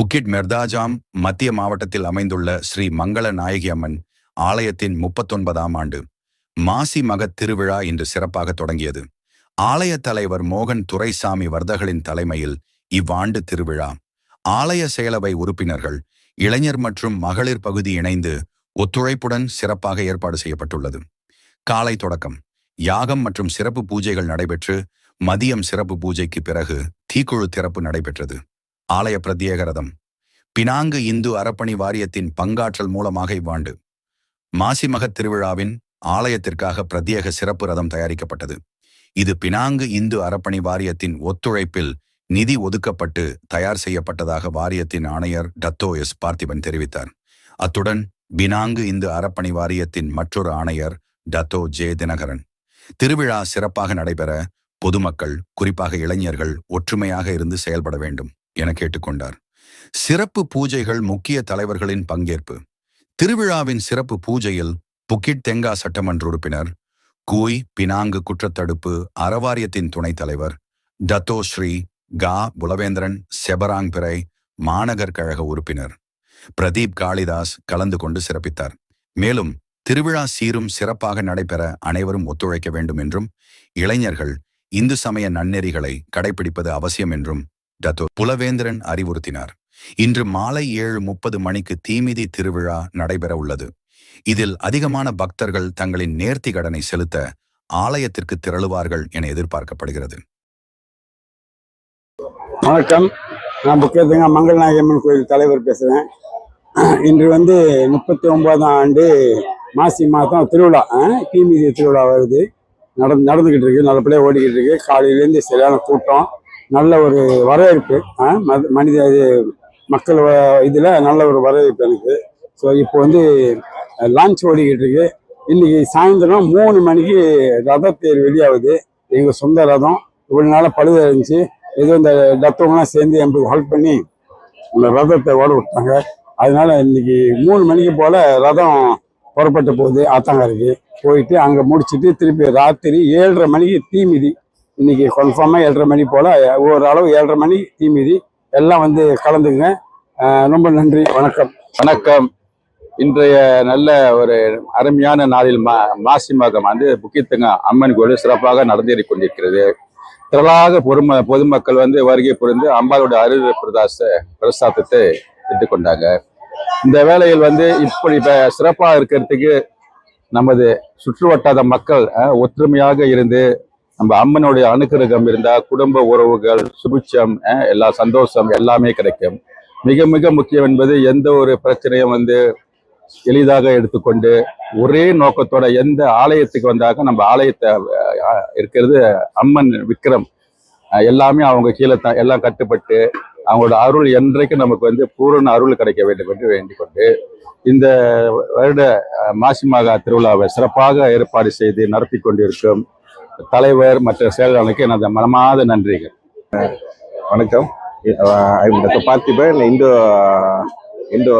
புக்கிட் மெர்தாஜாம் மத்திய மாவட்டத்தில் அமைந்துள்ள ஸ்ரீ மங்கள நாயகி அம்மன் ஆலயத்தின் முப்பத்தொன்பதாம் ஆண்டு மாசி மகத் திருவிழா இன்று சிறப்பாக தொடங்கியது. ஆலய தலைவர் மோகன் துரைசாமி வர்தகளின் தலைமையில் இவ்வாண்டு திருவிழா. ஆலய செயலவை உறுப்பினர்கள் இளைஞர் மற்றும் மகளிர் பகுதி இணைந்து ஒத்துழைப்புடன் சிறப்பாக ஏற்பாடு செய்யப்பட்டுள்ளது. காலை தொடக்கம். யாகம் மற்றும் சிறப்பு பூஜைகள் நடைபெற்று மதியம் சிறப்பு பூஜைக்கு பிறகு தீக்குழு திறப்பு நடைபெற்றது. ஆலய பிரத்யேக ரதம் பினாங்கு இந்து அறப்பணி வாரியத்தின் பங்காற்றல் மூலமாக இவ்வாண்டு. மாசிமகத் திருவிழாவின் ஆலயத்திற்காக பிரத்யேக சிறப்பு ரதம் தயாரிக்கப்பட்டது. இது பினாங்கு இந்து அறப்பணி வாரியத்தின் ஒத்துழைப்பில் நிதி ஒதுக்கப்பட்டு தயார் செய்யப்பட்டதாக வாரியத்தின் ஆணையர் டத்தோ எஸ். பார்த்திபன் தெரிவித்தார். அத்துடன் பினாங்கு இந்து அறப்பணி வாரியத்தின் மற்றொரு ஆணையர் டத்தோ ஜே. தினகரன். திருவிழா சிறப்பாக நடைபெற பொதுமக்கள் குறிப்பாக இளைஞர்கள் ஒற்றுமையாக இருந்து செயல்பட வேண்டும். என கேட்டுக்கொண்டார். சிறப்பு பூஜைகள் முக்கிய தலைவர்களின் பங்கேற்பு. திருவிழாவின் சிறப்பு பூஜையில் புக்கிட் தெங்கா சட்டமன்ற உறுப்பினர் கூய் பினாங்கு குற்றத்தடுப்பு அறவாரியத்தின் துணைத் தலைவர் டத்தோ ஸ்ரீ கா புலவேந்திரன் செபராங் பிறை மாநகர் கழக உறுப்பினர் பிரதீப் காளிதாஸ் கலந்து கொண்டு சிறப்பித்தார். மேலும் திருவிழா சீரும் சிறப்பாக நடைபெற அனைவரும் ஒத்துழைக்க வேண்டும் என்றும் இளைஞர்கள் இந்து சமய நன்னெறிகளை கடைபிடிப்பது அவசியம் என்றும் டத்தோ புலவேந்திரன் அறிவுறுத்தினார். இன்று மாலை ஏழு முப்பது மணிக்கு தீமிதி திருவிழா நடைபெற உள்ளது. இதில் அதிகமான பக்தர்கள் தங்களின் நேர்த்தி கடனை செலுத்த ஆலயத்திற்கு திரளுவார்கள் என எதிர்பார்க்கப்படுகிறது. வணக்கம். நான் புக்கேத்தங்க மங்கள்நாயகம்மன் கோயில் தலைவர் பேசுகிறேன் இன்று வந்து முப்பத்தி ஒன்பதாம் ஆண்டு மாசி மாதம் திருவிழா தீமிதி திருவிழா வருது. நடந்து நடந்துக்கிட்டு இருக்கு. நல்லபடியாக ஓடிக்கிட்டு இருக்கு. காலையிலேருந்து சரியான கூட்டம். நல்ல ஒரு வரவேற்பு மனித இது மக்கள் இதில் நல்ல ஒரு வரவேற்பு எனக்கு. ஸோ இப்போ வந்து லான்ச் ஓடிக்கிட்டு இருக்கு. இன்னைக்கு சாயந்தரம் மூணு மணிக்கு ரதத்தேர் வெளியாகுது. எங்கள் சொந்த ரதம். இவ்வளோ நாளாக பழுது இருந்துச்சு ஏதோ இந்த டத்தவங்களாம் சேர்ந்து எங்களுக்கு ஹெல்ப் பண்ணி அந்த ரதத்தை ஓட விட்டாங்க. அதனால இன்னைக்கு மூணு மணிக்கு போல ரதம் புறப்பட்டு போகுது ஆத்தாங்கருக்கு. போயிட்டு அங்கே முடிச்சிட்டு திருப்பி ராத்திரி ஏழரை மணிக்கு தீமிதி இன்னைக்கு கன்ஃபார்மாக ஏழரை மணி போல் ஓரளவு ஏழரை மணி தீமிதி எல்லாம் வந்து கலந்துங்க ரொம்ப நன்றி வணக்கம். வணக்கம். இன்றைய நல்ல ஒரு அருமையான நாளில் மா மாசி மாதம் வந்து புக்கித்தங்க அம்மன் கோயில் சிறப்பாக நடந்தேறிக் கொண்டிருக்கிறது. திரளாக பொறும பொதுமக்கள் வந்து வருகை புரிந்து அம்பாளோட அருள் பிரதாச பிரசாதத்தை எடுத்துக்கொண்டாங்க இந்த வேளையில் வந்து இப்படி இப்போ சிறப்பாக இருக்கிறதுக்கு நமது சுற்று வட்டாத மக்கள் ஒற்றுமையாக இருந்து நம்ம அம்மனுடைய அனுக்கிரகம் இருந்தா குடும்ப உறவுகள் சுபிட்சம் எல்லா சந்தோஷம் எல்லாமே கிடைக்கும். மிக மிக முக்கியம் என்பது எந்த ஒரு பிரச்சனையும் வந்து எளிதாக எடுத்துக்கொண்டு ஒரே நோக்கத்தோட எந்த ஆலயத்துக்கு வந்தாக்க நம்ம ஆலயத்தை இருக்கிறது அம்மன் விக்ரம் எல்லாமே அவங்க கீழே தான் எல்லாம் கட்டுப்பட்டு அவங்களோட அருள் என்றைக்கும் நமக்கு வந்து பூரண அருள் கிடைக்க வேண்டும் என்று வேண்டிக் கொண்டு இந்த வருட மாசி மகா திருவிழாவை சிறப்பாக ஏற்பாடு செய்து நடத்தி கொண்டிருக்கும் தலைவர் மற்ற செயலாளருக்கு எனது மனமாத நன்றிகள். வணக்கம். I'm doctor Parthiban Indo Hindu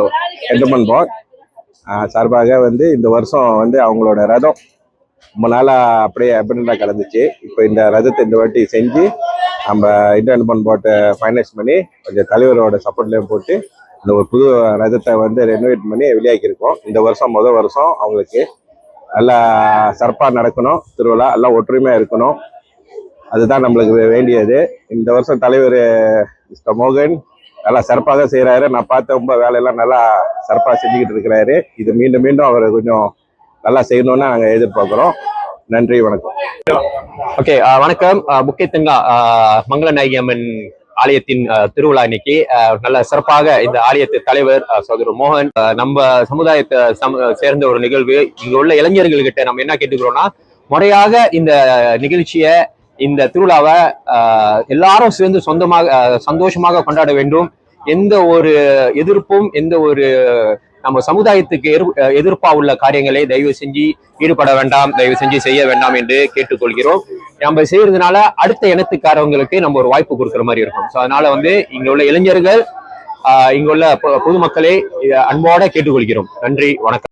என்டர்மன் பாட் சார்பாக வந்து இந்த வருஷம் வந்து அவங்களோட ரதம் ரொம்ப நாளாக அப்படியே அபினண்டா கலந்துச்சு இப்போ இந்த ரதத்தை இந்த வாட்டி செஞ்சு நம்ம இந்து என்டர்மன் போட்டை ஃபைனான்ஸ் பண்ணி கொஞ்சம் தலைவரோட சப்போர்ட்லேயும் போட்டு இந்த ஒரு புது ரதத்தை வந்து ரெனோவேட் பண்ணி வெளியாக்கியிருக்கோம். இந்த வருஷம் முதல் வருஷம் அவங்களுக்கு நல்லா சிறப்பாக நடக்கணும். திருவிழா எல்லாம் ஒற்றுமையாக இருக்கணும். அதுதான் நம்மளுக்கு வே- வேண்டியது. இந்த வருஷம் தலைவர் மிஸ்டர் மோகன் நல்லா சிறப்பாக செய்கிறாரு நான் பார்த்த ரொம்ப வேலையெல்லாம் நல்லா சிறப்பாக செஞ்சுக்கிட்டு இருக்கிறாரு. இது மீண்டும் மீண்டும் அவர் கொஞ்சம் நல்லா செய்யணும்னு நாங்கள் எதிர்பார்க்குறோம். நன்றி வணக்கம். ஓகே வணக்கம். முக்கியத்தங்கா மங்கள நாயகி அம்மன் ஆலயத்தின் திருவிழா இன்னைக்கு நல்ல சிறப்பாக இந்த ஆலயத்து தலைவர் அஹ், சகோதரர் மோகன் நம்ம சமுதாயத்தை சம- சேர்ந்த ஒரு நிகழ்வு. இங்க உள்ள இளைஞர்கள்கிட்ட நம்ம என்ன கேட்டுக்கிறோம்னா முறையாக இந்த நிகழ்ச்சியை இந்த திருவிழாவை எல்லாரும் சேர்ந்து சொந்தமாக சந்தோஷமாக கொண்டாட வேண்டும். எந்த ஒரு எதிர்ப்பும் எந்த ஒரு நம்ம சமுதாயத்துக்கு எதிர்- எதிர்ப்பா உள்ள காரியங்களை தயவு செஞ்சு ஈடுபட வேண்டாம் தயவு செஞ்சு செய்ய வேண்டாம் என்று கேட்டுக்கொள்கிறோம். நம்ம செய்யறதுனால அடுத்த இனத்துக்காரவங்களுக்கு நம்ம ஒரு வாய்ப்பு கொடுக்குற மாதிரி இருக்கும். ஸோ அதனால வந்து இங்க உள்ள இளைஞர்கள் இங்குள்ள உள்ள பொ- பொதுமக்களை அன்போட கேட்டுக்கொள்கிறோம். நன்றி வணக்கம்.